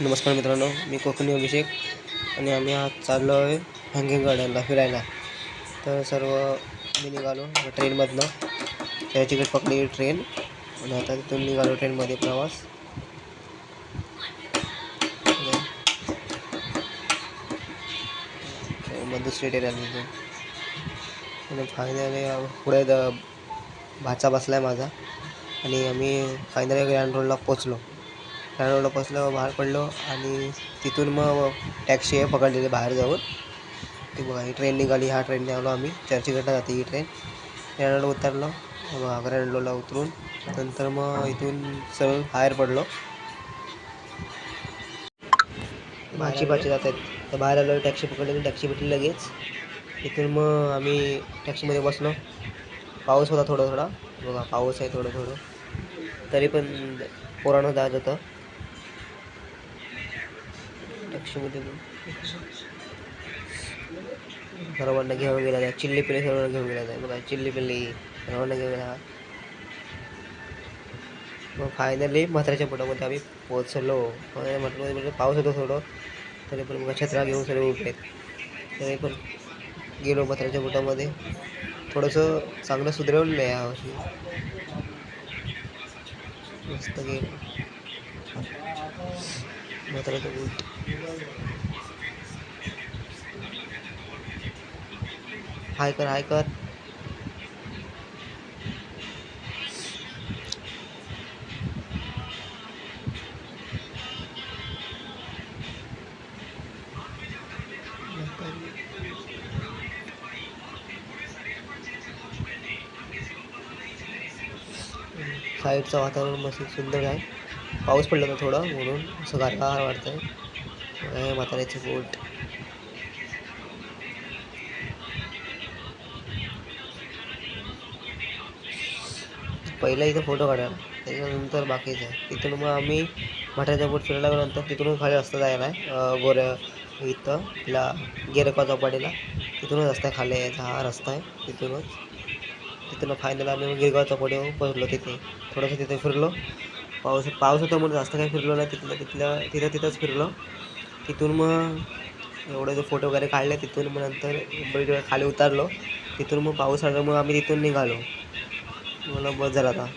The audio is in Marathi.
नमस्कार मित्रांनो मी कोकणी अभिषेक आणि आम्ही आज चाललो आहे हँगिंग गार्डनला फिरायला. तर सर्व मी निघालो ट्रेनमधनं. त्या तिकीट पकडली ट्रेन आणि आता तिथून निघालो ट्रेनमध्ये प्रवास. मग दुसरी ट्रेन आली तिथून आणि फायनली पुढे द भाचा बसला आहे माझा. आणि आम्ही फायनली ग्रँड रोडला पोचलो ग्रँड रोडला बाहेर पडलो आणि तिथून मग टॅक्सी आहे पकडलेली बाहेर जाऊन. ती बघा ही ट्रेन निघाली ह्या ट्रेनने आलो आम्ही. चर्चगेटला जाते ही ट्रेन ग्रँड उतरलो बघा उतरून नंतर मग इथून सरळ बाहेर पडलो. भाची भाची जात आहेत. तर बाहेर आलो टॅक्सी पकडली टॅक्सी भेटली लगेच. इथून मग आम्ही टॅक्सीमध्ये बसलो. पाऊस होता थोडा थोडा. बघा पाऊस आहे थोडं थोडं. तरी पण पोरानं जात होतं. टॅक्सीमध्ये सर्वांना घेऊन गेला आहे चिल्ली पिल्ली सर्वांना घेऊन गेला आहे बघा चिल्ली पिल्ली सर्वांना घेऊन गेला. मग फायनली म्हाताऱ्याच्या पोटामध्ये आम्ही पोचलो म्हटलं म्हणजे पाऊस होतो थोडं. तरी पण मग छत्रा घेऊन सर्व उभे आहेत तरी पण गेलो म्हाताऱ्याच्या पोटामध्ये थोडंसं चांगलं सुधरवलेलं आहे यावर्षी मस्त गेलो. हाय कर हाय कर. साईडचं वातावरण मस्त सुंदर आहे. पाऊस पडला होता थोडा म्हणून असं गारगार वाटतं आहे म्हाताऱ्याचे बोट पहिला इथं फोटो काढायला त्याच्यानंतर बाकीचं. आहे तिथून मग आम्ही म्हाताऱ्याच्या बोट फिरायला गेल्यानंतर तिथूनच खाली रस्ता जायला आहे. गोऱ्या इथं तिला गेरका चौपाटीला. तिथूनच रस्ता आहे खाली यायचा. हा रस्ता आहे तिथूनच. तिथून फायनल आम्ही गिरगाव चौपाटीवर पोहोचलो तिथे. थोडंसं तिथे फिरलो. पाऊस पाऊस होता म्हणून जास्त काही फिरलो नाही. तिथलं तिथल्या तिथं तिथंच फिरलो. तिथून मग एवढे जे फोटो वगैरे काढले तिथून मग नंतर बळीकडे खाली उतरलो. तिथून मग पाऊस आला मग आम्ही तिथून निघालो. मला बस झाला आता.